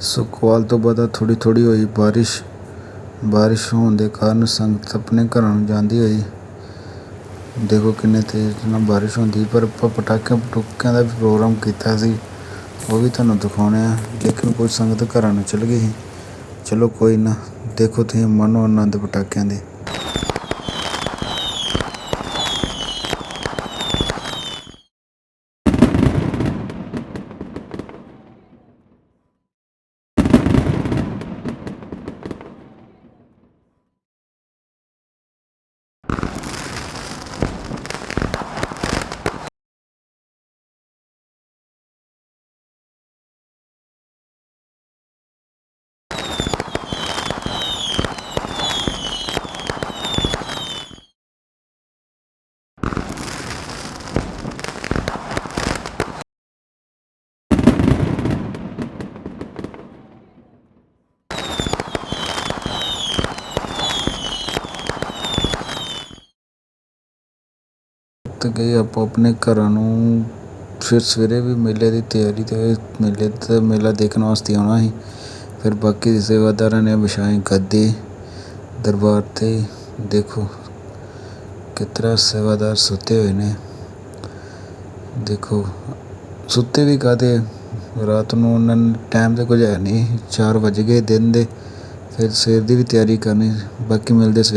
ਸੁਖਵਾਲ ਤੋਂ ਬਾਅਦ ਥੋੜੀ ਥੋੜੀ ਹੋਈ ਬਾਰਿਸ਼। ਬਾਰਿਸ਼ ਹੋਣ ਦੇ ਕਾਰਨ ਸੰਗਤ ਆਪਣੇ ਘਰਾਂ ਨੂੰ ਜਾਂਦੀ ਹੋਈ। ਦੇਖੋ ਕਿੰਨੇ ਤੇਜ਼ ਨਾਲ ਬਾਰਿਸ਼ ਹੁੰਦੀ, ਪਰ ਆਪਾਂ ਪਟਾਕਿਆਂ ਪਟੂਕਿਆਂ ਦਾ ਵੀ ਪ੍ਰੋਗਰਾਮ ਕੀਤਾ ਸੀ, ਉਹ ਵੀ ਤੁਹਾਨੂੰ ਦਿਖਾਉਣੇ ਆ। ਲੇਕਿਨ ਕੁਝ ਸੰਗਤ ਘਰਾਂ ਨੂੰ ਚਲ ਗਈ ਸੀ। ਚਲੋ ਕੋਈ ਨਾ ਦੇਖੋ ਤੁਸੀਂ ਮਨੋ ਆਨੰਦ ਪਟਾਕਿਆਂ ਦੇ। ਤੇ ਗਏ ਆਪਾਂ ਆਪਣੇ ਘਰਾਂ ਨੂੰ, ਫਿਰ ਸਵੇਰੇ ਵੀ ਮੇਲੇ ਦੀ ਤਿਆਰੀ ਤੇ ਮੇਲੇ ਤੇ ਮੇਲਾ ਦੇਖਣ ਵਾਸਤੇ ਆਉਣਾ ਸੀ। ਫਿਰ ਬਾਕੀ ਦੇ ਸੇਵਾਦਾਰਾਂ ਨੇ ਵਿਛਾਏ ਗੱਦੇ ਦਰਬਾਰ ਤੇ ਦੇਖੋ ਕਿਸ ਤਰ੍ਹਾਂ ਸੇਵਾਦਾਰ ਸੁੱਤੇ ਹੋਏ ਨੇ। ਦੇਖੋ, ਸੁੱਤੇ ਵੀ ਕਾਹਦੇ ਰਾਤ ਨੂੰ ਉਹਨਾਂ ਨੇ ਟਾਈਮ ਤੇ ਕੁਝ ਹੈ ਨਹੀਂ, ਚਾਰ ਵੱਜ ਗਏ ਦਿਨ ਦੇ, ਫਿਰ ਸਵੇਰ ਦੀ ਵੀ ਤਿਆਰੀ ਕਰਨੀ, ਬਾਕੀ ਮਿਲਦੇ ਸਵੇਰੇ